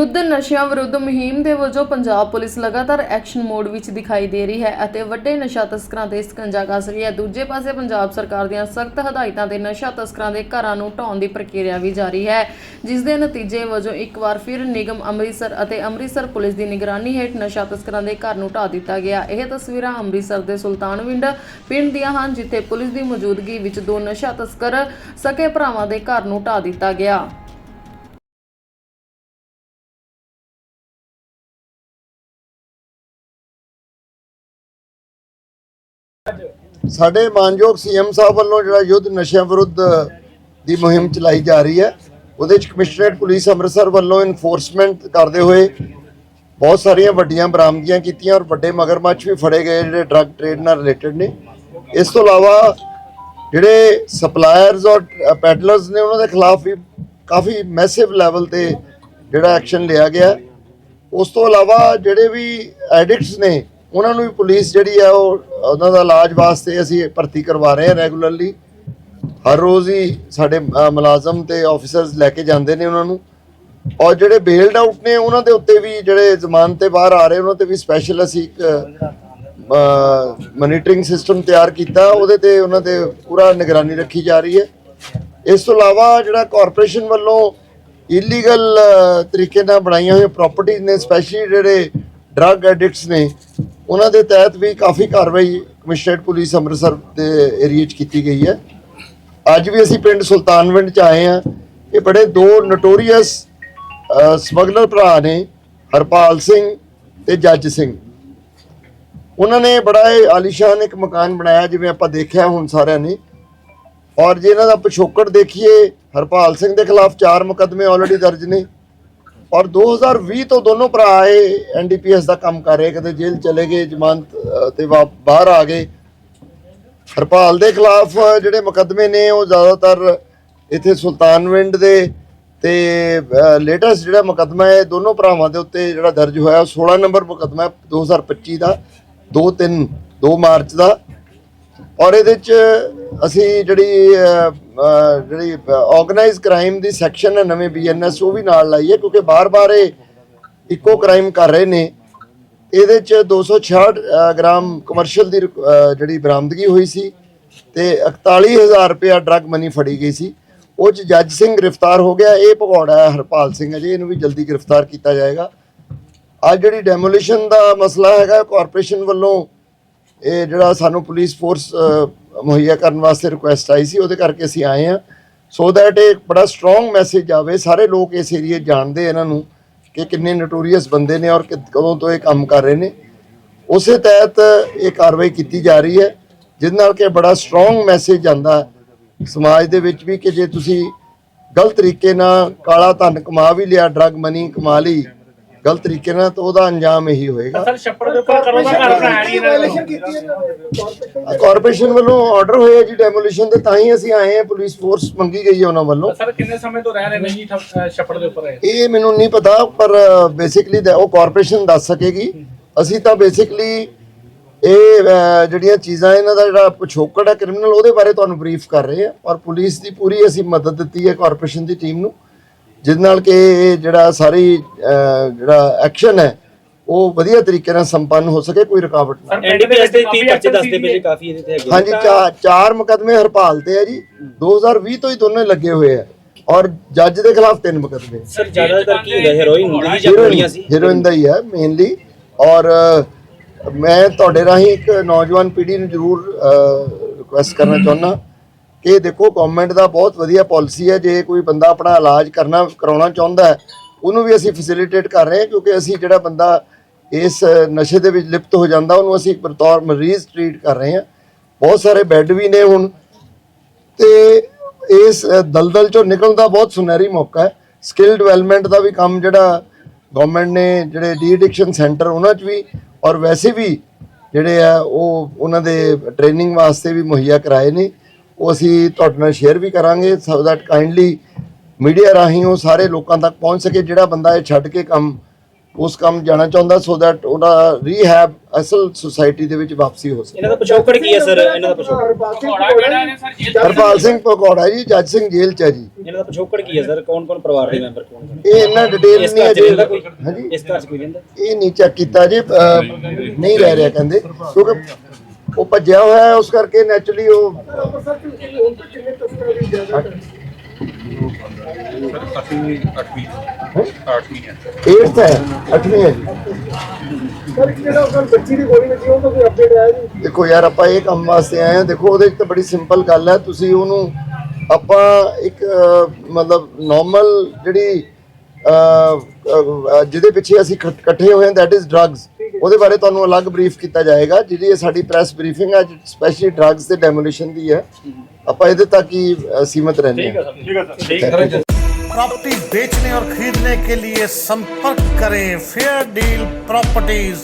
ਯੁੱਧ ਨਸ਼ਿਆਂ ਵਿਰੁੱਧ ਮੁਹਿੰਮ ਦੇ ਵਜੋਂ ਪੰਜਾਬ ਪੁਲਿਸ ਲਗਾਤਾਰ ਐਕਸ਼ਨ ਮੋਡ ਵਿੱਚ ਦਿਖਾਈ ਦੇ ਰਹੀ ਹੈ ਅਤੇ ਵੱਡੇ ਨਸ਼ਾ ਤਸਕਰਾਂ ਤੇ ਸਕੰਜਾ ਕੱਸ ਰਹੀ ਹੈ। ਦੂਜੇ ਪਾਸੇ ਪੰਜਾਬ ਸਰਕਾਰ ਦੀਆਂ ਸਖਤ ਹਦਾਇਤਾਂ ਤੇ ਨਸ਼ਾ ਤਸਕਰਾਂ ਦੇ ਘਰਾਂ ਨੂੰ ਢਾਉਣ ਦੀ ਪ੍ਰਕਿਰਿਆ ਵੀ ਜਾਰੀ ਹੈ, ਜਿਸ ਦੇ ਨਤੀਜੇ ਵਜੋਂ ਇੱਕ ਵਾਰ ਫਿਰ ਨਿਗਮ ਅੰਮ੍ਰਿਤਸਰ ਅਤੇ ਅੰਮ੍ਰਿਤਸਰ ਪੁਲਿਸ ਦੀ ਨਿਗਰਾਨੀ ਹੇਠ ਨਸ਼ਾ ਤਸਕਰਾਂ ਦੇ ਘਰ ਨੂੰ ਢਾ ਦਿੱਤਾ ਗਿਆ। ਇਹ ਤਸਵੀਰਾਂ ਅੰਮ੍ਰਿਤਸਰ ਦੇ ਸੁਲਤਾਨਵਿੰਡ ਪਿੰਡ ਦੀਆਂ ਹਨ, ਜਿੱਥੇ ਪੁਲਿਸ ਦੀ ਮੌਜੂਦਗੀ ਵਿੱਚ ਦੋ ਨਸ਼ਾ ਤਸਕਰ ਸਕੇ ਭਰਾਵਾਂ ਦੇ ਘਰ ਨੂੰ ਢਾ ਦਿੱਤਾ ਗਿਆ। ਸਾਡੇ ਮਾਨਯੋਗ ਸੀਐਮ ਸਾਹਿਬ ਵੱਲੋਂ ਜਿਹੜਾ ਯੁੱਧ ਨਸ਼ਿਆਂ ਵਿਰੁੱਧ ਦੀ ਮੁਹਿੰਮ ਚਲਾਈ ਜਾ ਰਹੀ ਹੈ, ਉਹਦੇ ਵਿੱਚ ਕਮਿਸ਼ਨਰੇਟ ਪੁਲਿਸ ਅੰਮ੍ਰਿਤਸਰ ਵੱਲੋਂ ਇਨਫੋਰਸਮੈਂਟ ਕਰਦੇ ਹੋਏ ਬਹੁਤ ਸਾਰੀਆਂ ਵੱਡੀਆਂ ਬਰਾਮਦਗੀਆਂ ਕੀਤੀਆਂ ਔਰ ਵੱਡੇ ਮਗਰਮੱਛ ਵੀ ਫੜੇ ਗਏ ਜਿਹੜੇ ਡਰੱਗ ਟ੍ਰੇਡ ਨਾਲ ਰਿਲੇਟਡ ਨੇ। ਇਸ ਤੋਂ ਇਲਾਵਾ ਜਿਹੜੇ ਸਪਲਾਇਰਸ ਔਰ ਪੈਡਲਰਸ ਨੇ, ਉਹਨਾਂ ਦੇ ਖਿਲਾਫ ਵੀ ਕਾਫੀ ਮੈਸਿਵ ਲੈਵਲ ਤੇ ਜਿਹੜਾ ਐਕਸ਼ਨ ਲਿਆ ਗਿਆ। ਉਸ ਤੋਂ ਇਲਾਵਾ ਜਿਹੜੇ ਵੀ ਐਡਿਕਟਸ ਨੇ ਉਹਨਾਂ ਨੂੰ ਵੀ ਪੁਲਿਸ ਜਿਹੜੀ ਹੈ ਉਹ, ਉਹਨਾਂ ਦਾ ਇਲਾਜ ਵਾਸਤੇ ਅਸੀਂ ਭਰਤੀ ਕਰਵਾ ਰਹੇ ਹਾਂ ਰੈਗੂਲਰਲੀ ਹਰ ਰੋਜ਼ ਹੀ ਸਾਡੇ ਮੁਲਾਜ਼ਮ ਤੇ ਆਫੀਸਰਸ ਲੈ ਕੇ ਜਾਂਦੇ ਨੇ ਉਹਨਾਂ ਨੂੰ। ਔਰ ਜਿਹੜੇ ਬੇਲਡ ਆਊਟ ਨੇ, ਉਹਨਾਂ ਦੇ ਉੱਤੇ ਵੀ ਜਿਹੜੇ ਜ਼ਮਾਨਤ ਤੇ ਬਾਹਰ ਆ ਰਹੇ, ਉਹਨਾਂ ਤੇ ਵੀ ਸਪੈਸ਼ਲ ਅਸੀਂ ਇੱਕ ਮੋਨੀਟਰਿੰਗ ਸਿਸਟਮ ਤਿਆਰ ਕੀਤਾ। ਉਹਦੇ ਤੇ ਉਹਨਾਂ ਤੇ ਪੂਰਾ ਨਿਗਰਾਨੀ ਰੱਖੀ ਜਾ ਰਹੀ ਹੈ। ਇਸ ਤੋਂ ਇਲਾਵਾ ਜਿਹੜਾ ਕਾਰਪੋਰੇਸ਼ਨ ਵੱਲੋਂ ਇਲੀਗਲ ਤਰੀਕੇ ਨਾਲ ਬਣਾਈਆਂ ਹੋਈਆਂ ਪ੍ਰਾਪਰਟੀਆਂ ਨੇ ਸਪੈਸ਼ਲੀ ਜਿਹੜੇ ਡਰੱਗ ਐਡਿਕਟਸ ਨੇ ਉਹਨਾਂ ਦੇ ਤਹਿਤ ਵੀ ਕਾਫੀ ਕਾਰਵਾਈ ਕਮਿਸ਼ਨਰੇਟ ਪੁਲਿਸ ਅੰਮ੍ਰਿਤਸਰ ਦੇ ਏਰੀਆ 'ਚ ਕੀਤੀ ਗਈ ਹੈ। ਅੱਜ ਵੀ ਅਸੀਂ ਪਿੰਡ ਸੁਲਤਾਨਵਿੰਡ 'ਚ ਆਏ ਹਾਂ। ਇਹ ਬੜੇ ਦੋ ਨਟੋਰੀਅਸ ਸਮਗਲਰ ਭਰਾ ਨੇ, ਹਰਪਾਲ ਸਿੰਘ ਤੇ ਜੱਜ ਸਿੰਘ। ਉਹਨਾਂ ਨੇ ਬੜਾ ਇਹ ਆਲੀਸ਼ਾਨ ਇੱਕ ਮਕਾਨ ਬਣਾਇਆ ਜਿਵੇਂ ਆਪਾਂ ਦੇਖਿਆ ਹੁਣ ਸਾਰਿਆਂ ਨੇ। ਔਰ ਜੇ ਇਹਨਾਂ ਦਾ ਪਿਛੋਕੜ ਦੇਖੀਏ, ਹਰਪਾਲ ਸਿੰਘ ਦੇ ਖਿਲਾਫ ਚਾਰ ਮੁਕੱਦਮੇ ਆਲਰੇਡੀ ਦਰਜ ਨੇ। ਔਰ 2020 ਤੋਂ ਦੋਨੋਂ ਭਰਾ ਇਹ ਐਨਡੀਪੀਐਸ ਦਾ ਕੰਮ ਕਰ ਰਹੇ ਕਦੇ ਜੇਲ੍ਹ ਚਲੇ ਗਏ ਜ਼ਮਾਨਤ ਅ, ਤੇ ਵਾ- ਬਾਹਰ ਆ ਗਏ। ਹਰਪਾਲ ਦੇ ਖਿਲਾਫ ਜਿਹੜੇ ਮੁਕੱਦਮੇ ਨੇ ਉਹ ਜ਼ਿਆਦਾਤਰ ਇੱਥੇ ਸੁਲਤਾਨਵਿੰਡ ਦੇ ਤੇ ਲੇਟੈਸਟ ਜਿਹੜਾ ਮੁਕੱਦਮਾ ਹੈ ਦੋਨੋਂ ਭਰਾਵਾਂ ਦੇ ਉੱਤੇ ਜਿਹੜਾ ਦਰਜ ਹੋਇਆ ਉਹ 16 ਨੰਬਰ ਮੁਕੱਦਮਾ ਹੈ 2025 ਦਾ 2 3 2 ਮਾਰਚ ਦਾ। ਔਰ ਇਹਦੇ ਚ ਅਸੀਂ ਜਿਹੜੀ ਜਿਹੜੀ ਆਰਗੇਨਾਈਜ਼ ਕ੍ਰਾਈਮ ਦੀ ਸੈਕਸ਼ਨ ਹੈ ਨਵੇਂ ਬੀਐਨਐਸ ਉਹ ਵੀ ਨਾਲ ਲਾਈ ਹੈ ਕਿਉਂਕਿ ਬਾਰ-ਬਾਰ ਇਹ ਇੱਕੋ ਕ੍ਰਾਈਮ ਕਰ ਰਹੇ ਨੇ। ਇਹਦੇ ਚ 266 ਅਹ, ਗ੍ਰਾਮ ਕਮਰਸ਼ੀਅਲ ਦੀ ਜਿਹੜੀ ਬਰਾਮਦਗੀ ਹੋਈ ਸੀ ਤੇ 41000 ਰੁਪਇਆ ਡਰੱਗ ਮਨੀ ਫੜੀ ਗਈ ਸੀ। ਉਹ ਚ ਜੱਜ ਸਿੰਘ ਗ੍ਰਿਫਤਾਰ ਹੋ ਗਿਆ ਇਹ ਭਗੌੜਾ ਹਰਪਾਲ ਸਿੰਘ ਹੈ ਜੀ ਇਹਨੂੰ ਵੀ ਜਲਦੀ ਗ੍ਰਿਫਤਾਰ ਕੀਤਾ ਜਾਏਗਾ। ਅੱਜ ਜਿਹੜੀ ਡੈਮੋਲੀਸ਼ਨ ਦਾ ਮਸਲਾ ਹੈਗਾ ਕਾਰਪੋਰੇਸ਼ਨ ਵੱਲੋਂ ਇਹ ਜਿਹੜਾ ਸਾਨੂੰ ਪੁਲਿਸ ਫੋਰਸ ਮੁਹੱਈਆ ਕਰਨ ਵਾਸਤੇ ਰਿਕੁਐਸਟ ਆਈ ਸੀ, ਉਹਦੇ ਕਰਕੇ ਅਸੀਂ ਆਏ ਹਾਂ। ਸੋ ਦੈਟ ਇਹ ਬੜਾ ਸਟਰੋਂਗ ਮੈਸੇਜ ਆਵੇ। ਸਾਰੇ ਲੋਕ ਇਸ ਏਰੀਏ ਜਾਣਦੇ ਇਹਨਾਂ ਨੂੰ ਕਿ ਕਿੰਨੇ ਨਟੋਰੀਅਸ ਬੰਦੇ ਨੇ ਔਰ ਕਿ- ਕਦੋਂ ਤੋਂ ਇਹ ਕੰਮ ਕਰ ਰਹੇ ਨੇ। ਉਸੇ ਤਹਿਤ ਇਹ ਕਾਰਵਾਈ ਕੀਤੀ ਜਾ ਰਹੀ ਹੈ ਜਿਸ ਨਾਲ ਕਿ ਬੜਾ ਸਟਰੋਂਗ ਮੈਸੇਜ ਜਾਂਦਾ ਸਮਾਜ ਦੇ ਵਿੱਚ ਵੀ ਕਿ ਜੇ ਤੁਸੀਂ ਗਲਤ ਤਰੀਕੇ ਨਾਲ ਕਾਲਾ ਧਨ ਕਮਾ ਵੀ ਲਿਆ ਡਰੱਗ ਮਨੀ ਕਮਾ ਲਈ ਗਲਤ ਤਰੀਕੇ ਨਾਲ ਤਾਂ ਉਹਦਾ ਅੰਜਾਮ ਇਹੀ ਹੋਏਗਾ। ਸਰ ਛੱਪੜ ਦੇ ਉੱਪਰ ਕਰੋ ਦਾ ਘਰ ਬਣਾਇਆ ਜੀ ਇਹਨਾਂ ਨੇ। ਕਾਰਪੋਰੇਸ਼ਨ ਵੱਲੋਂ ਆਰਡਰ ਹੋਇਆ ਜੀ ਡੈਮੋਲੀਸ਼ਨ ਦੇ ਤਾਂ ਹੀ ਅਸੀਂ ਆਏ ਹਾਂ ਪੁਲਿਸ ਫੋਰਸ ਮੰਗੀ ਗਈ ਹੈ ਉਹਨਾਂ ਵੱਲੋਂ। ਸਰ ਕਿੰਨੇ ਸਮੇਂ ਤੋਂ ਰਹਿ ਰਹੇ ਨੇ ਜੀ ਠੱਪ- ਅਹ ਛੱਪੜ ਦੇ ਉੱਪਰ ਇਹ? ਇਹ ਮੈਨੂੰ ਨਹੀਂ ਪਤਾ ਪਰ ਬੇਸਿਕਲੀ ਉਹ ਕਾਰਪੋਰੇਸ਼ਨ ਦੱਸ ਸਕੇਗੀ। ਅਸੀਂ ਤਾਂ ਬੇਸਿਕਲੀ ਇਹ ਜਿਹੜੀਆਂ ਚੀਜ਼ਾਂ ਇਹਨਾਂ ਦਾ ਜਿਹੜਾ ਪਿਛੋਕੜ ਹੈ ਕ੍ਰਿਮੀਨਲ ਉਹਦੇ ਬਾਰੇ ਤੁਹਾਨੂੰ ਬਰੀਫ ਕਰ ਰਹੇ ਹਾਂ। ਔਰ ਪੁਲਿਸ ਦੀ ਪੂਰੀ ਅਸੀਂ ਮਦਦ ਦਿੱਤੀ ਹੈ ਕਾਰਪੋਰੇਸ਼ਨ ਦੀ ਟੀਮ ਨੂੰ। ਜਿਸ ਨਾਲ ਕਿ ਇਹ ਜਿਹੜਾ ਸਾਰੀ ਜਿਹੜਾ ਐਕਸ਼ਨ ਹੈ ਉਹ ਵਧੀਆ ਤਰੀਕੇ ਨਾਲ ਸੰਪੰਨ ਹੋ ਸਕੇ ਕੋਈ ਰੁਕਾਵਟ ਨਾ ਐਨਡੀਪੀਐਸ ਦੇ ਕਾਫੀ 30 ਬੱਚੇ action ਦੱਸਦੇ ਪਏ ਕਾਫੀ ਇਹਦੇ ਤੇ ਹੈਗੇ ਹਾਂਜੀ ਚਾ- ਚਾਰ ਮੁਕਦਮੇ ਹਰਪਾਲ ਤੇ ਹੈ ਜੀ। 2020 ਤੋਂ ਹੀ ਦੋਨੇ ਲੱਗੇ ਹੋਏ ਆ। ਔਰ ਜੱਜ ਦੇ ਖਿਲਾਫ ਤਿੰਨ ਮੁਕਦਮੇ। ਸਰ ਜ਼ਿਆਦਾਤਰ ਕੀ ਹੁੰਦਾ ਹੈਰੋਇਨ ਹੁੰਦੀ ਸੀ ਜਾਂ ਗੋਲੀਆਂ ਸੀ? ਹੀਰੋਇਨ ਦਾ ਹੀ ਹੈ ਮੇਨਲੀ ਔਰ ਮੈਂ ਤੁਹਾਡੇ ਰਾਹੀਂ ਇੱਕ ਨੌਜਵਾਨ ਪੀੜ੍ਹੀ ਨੂੰ ਜ਼ਰੂਰ ਰਿਕੁਐਸਟ ਕਰਨਾ ਚਾਹੁੰਦਾ। ਕਿ ਦੇਖੋ ਗਵਰਨਮੈਂਟ ਦਾ ਬਹੁਤ ਵਧੀਆ ਪਾਲਿਸੀ ਹੈ, ਜੇ ਕੋਈ ਬੰਦਾ ਆਪਣਾ ਇਲਾਜ ਕਰਨਾ, ਕਰਾਉਣਾ ਚਾਹੁੰਦਾ ਹੈ, ਉਹਨੂੰ ਵੀ ਅਸੀਂ ਫੈਸਿਲਿਟੇਟ ਕਰ ਰਹੇ ਹਾਂ, ਕਿਉਂਕਿ ਅਸੀਂ ਜਿਹੜਾ ਬੰਦਾ ਇਸ ਨਸ਼ੇ ਦੇ ਵਿੱਚ ਲਿਪਤ ਹੋ ਜਾਂਦਾ, ਉਹਨੂੰ ਅਸੀਂ ਬਤੌਰ ਮਰੀਜ਼ ਟ੍ਰੀਟ ਕਰ ਰਹੇ ਹਾਂ। ਬਹੁਤ ਸਾਰੇ ਬੈੱਡ ਵੀ ਨੇ ਹੁਣ। ਤੇ ਇਸ ਦਲਦਲ ਚੋਂ ਨਿਕਲਣ ਦਾ ਬਹੁਤ ਸੁਨਹਿਰੀ ਮੌਕਾ ਹੈ। ਸਕਿੱਲ ਡਿਵੈਲਪਮੈਂਟ ਦਾ ਵੀ ਕੰਮ ਜਿਹੜਾ ਗਵਰਨਮੈਂਟ ਨੇ, ਜਿਹੜੇ ਡੀ ਐਡਿਕਸ਼ਨ ਸੈਂਟਰ ਉਹਨਾਂ 'ਚ ਵੀ, ਔਰ ਵੈਸੇ ਵੀ ਜਿਹੜੇ ਆ, ਉਹ, ਉਹਨਾਂ ਦੇ ਟ੍ਰੇਨਿੰਗ ਵਾਸਤੇ ਵੀ ਮੁਹੱਈਆ ਕਰਾਏ ਨੇ। ਉਹ ਅਸੀਂ ਤੁਹਾਡੇ ਨਾਲ ਸ਼ੇਅਰ ਵੀ ਕਰਾਂਗੇ ਸੋ ਦੈਟ ਕਾਈਂਡਲੀ ਮੀਡੀਆ ਰਾਹੀਂ ਉਹ ਸਾਰੇ ਲੋਕਾਂ ਤੱਕ ਪਹੁੰਚ ਸਕੇ ਜਿਹੜਾ ਬੰਦਾ ਇਹ ਛੱਡ ਕੇ ਕੰਮ ਉਸ ਕੰਮ ਜਾਣਾ ਚਾਹੁੰਦਾ ਸੋ ਦੈਟ ਉਹਦਾ ਰੀਹੈਬ ਅਸਲ ਸੁਸਾਇਟੀ ਦੇ ਵਿੱਚ ਵਾਪਸੀ ਹੋ ਸਕੇ। ਇਹਨਾਂ ਦਾ ਪਿਛੋਕੜ ਕੀ ਹੈ ਸਰ ਇਹਨਾਂ ਦਾ ਪਿਛੋਕੜ। ਹਰਪਾਲ ਸਿੰਘ ਪਕੌੜਾ ਜੀ ਜੱਜ ਸਿੰਘ ਜੇਲ੍ਹ ਚ ਹੈ ਜੀ। ਇਹਨਾਂ ਦਾ ਪਿਛੋਕੜ ਕੀ ਹੈ ਸਰ ਕੌਣ ਕੌਣ ਪਰਿਵਾਰ ਦੇ ਮੈਂਬਰ ਕੌਣ ਇਹ ਇੰਨਾ ਡਿਟੇਲ ਨਹੀਂ ਹੈ ਜੀ ਹਾਂਜੀ। ਇਸ ਘਰ ਚ ਕੋਈ ਰਹਿੰਦਾ? ਇਹ ਨਹੀਂ ਚੈੱਕ ਕੀਤਾ ਜੀ ਨਹੀਂ ਰਹਿ ਰਿਹਾ ਕਹਿੰਦੇ ਕਿਉਂਕਿ ਉਹ ਭੱਜਿਆ ਹੋਇਆ ਹੈ, ਉਸ ਕਰਕੇ ਨੈਚੁਰਲੀ ਉਹ ਅਸੀਂ ਅੱਠਵੀਂ ਅੱਠਵੀਂ ਹੈ 8th ਹੈ 8ਵੀਂ ਹੈ ਦੇਖੋ ਯਾਰ, ਆਪਾਂ ਇਹ ਕੰਮ ਵਾਸਤੇ ਆਏ ਆ ਦੇਖੋ, ਉਹਦੇ ਵਿੱਚ ਤਾਂ ਬੜੀ ਸਿੰਪਲ ਗੱਲ ਹੈ। ਤੁਸੀਂ ਉਹਨੂੰ ਆਪਾਂ ਇੱਕ ਮਤਲਬ ਨਾਰਮਲ ਜਿਹੜੀ ਜਿਹਦੇ ਪਿੱਛੇ ਅਸੀਂ ਇਕੱਠੇ ਹੋਏ ਹਾਂ ਦੈਟ ਇਜ਼ ਡਰੱਗਸ ਉਹਦੇ ਬਾਰੇ ਤੁਹਾਨੂੰ ਅਲੱਗ ਬਰੀਫ ਕੀਤਾ ਜਾਏਗਾ ਜਿਹੜੀ ਇਹ ਸਾਡੀ ਪ੍ਰੈਸ ਬਰੀਫਿੰਗ ਹੈ ਸਪੈਸ਼ਲੀ ਡਰੱਗਸ ਤੇ ਡੈਮੋਲੀਸ਼ਨ ਦੀ ਹੈ ਆਪਾਂ ਇਹਦੇ ਤੱਕ ਹੀ ਅਹ, ਸੀਮਤ ਰਹਿੰਦੇ ਹਾਂ प्रॉपर्टी बेचने और खरीदने के लिए संपर्क करें फेयर डील प्रॉपर्टीज